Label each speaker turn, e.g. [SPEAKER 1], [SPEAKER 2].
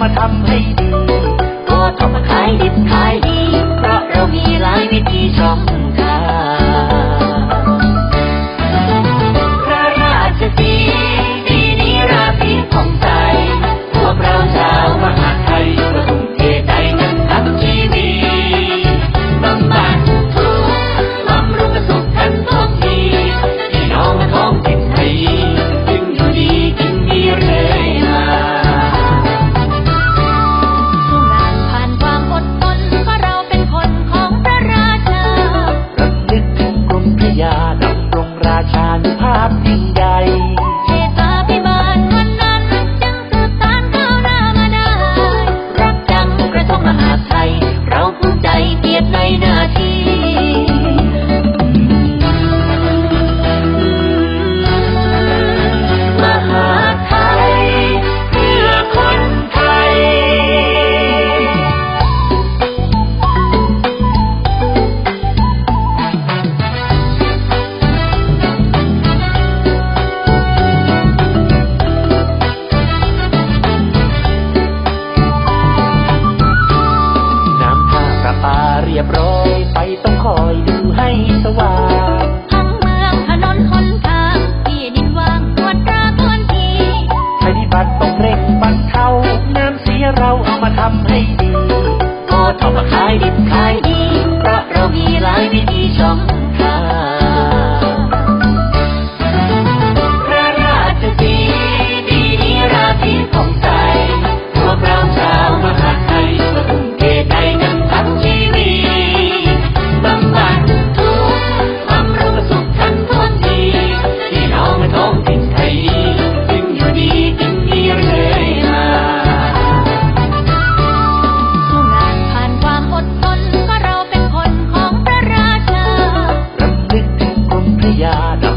[SPEAKER 1] มาทำให้
[SPEAKER 2] ดี
[SPEAKER 1] hati ยบร้อยไปต้องคอยดูให้สว่าง
[SPEAKER 2] ทั้งเมืองถนนคนทางที่ดินวางวัดราพื้นที่
[SPEAKER 1] ภัยพิบัติต้องเร่งบรรเทาน้ำเสียเราเอามาทำให้ดีพอทำมาขายดิบขายดีเพราะเรามีหลายวิธีช่งทาง olhar